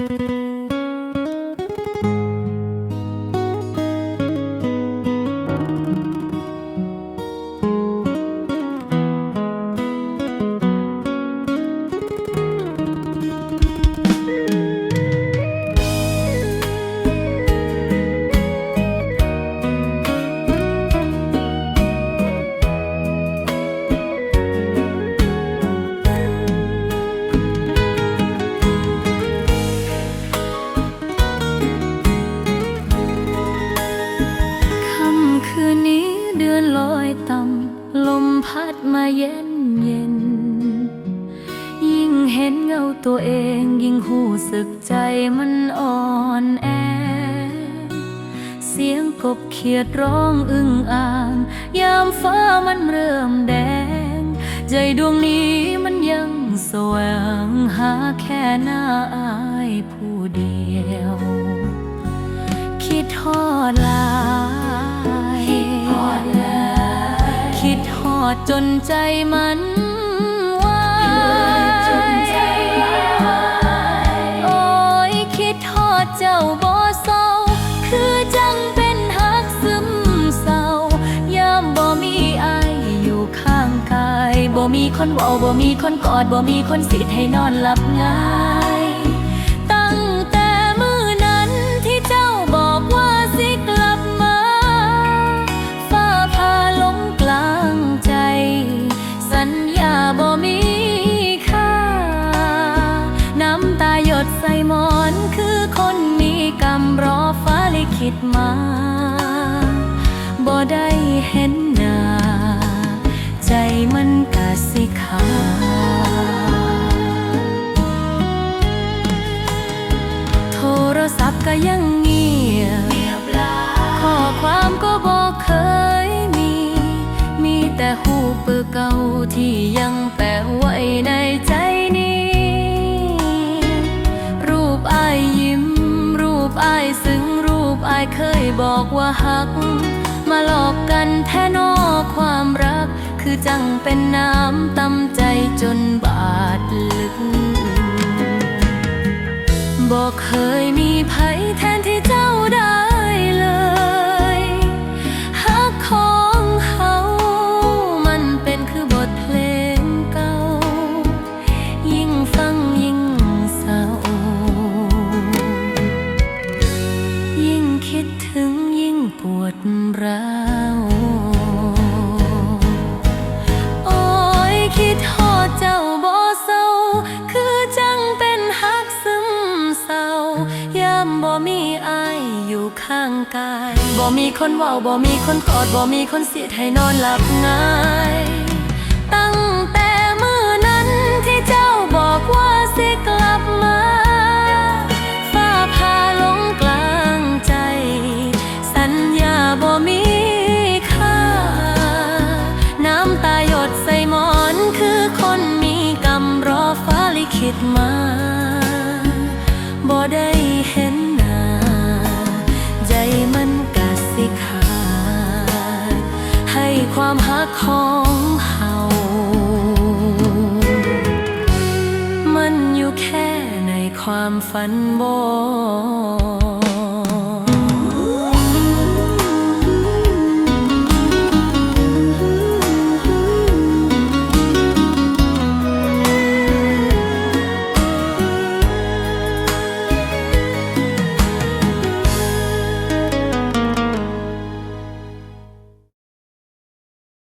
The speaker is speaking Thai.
ค่ พัดมาเย็นเย็น ยิ่งเห็นเงาตัวเองยิ่งหูสึกใจมันอ่อนแอ เสียงกบเขียดร้องอึ้งอ่าง ยามฟ้ามันเริ่มแดง ใจดวงนี้มันยังแสวงหาแค่หน้าอายผู้เดียว คิดทอดหลา ดทอดจนใจมันวายโอ้ยคิดทอดเจ้าบ่เศร้า คือจังเป็นฮักซึมเศร้ายามบ่มีอายอยู่ข้างกาย บ่มีคนเว้าบ่มีคนกอด บ่มีคนสิทธิ์ให้นอนหลับง่าย คิดมาบ่ได้เห็นหน้า ใจมันกะสิขาโทรศัพท์ก็ยัง บอกว่าหัก มาหลอกกันแท้นอความรัก คือจังเป็นน้ำตำใจจนบาด ปวดร้าโอ้ยคิดทอดเจ้าบ่เศร้า คือจังเป็นฮักซึมเศร้ายามบ่มีอายอยู่ข้างกาย บ่มีคนเว้าบ่มีคนกอดบ่มีคนเสียดให้นอนหลับง่าย มาบ่ได้เห็นหน้า ใจมันกะสิขาด ให้ความหักของเฮามันอยู่แค่ในความฝันบ่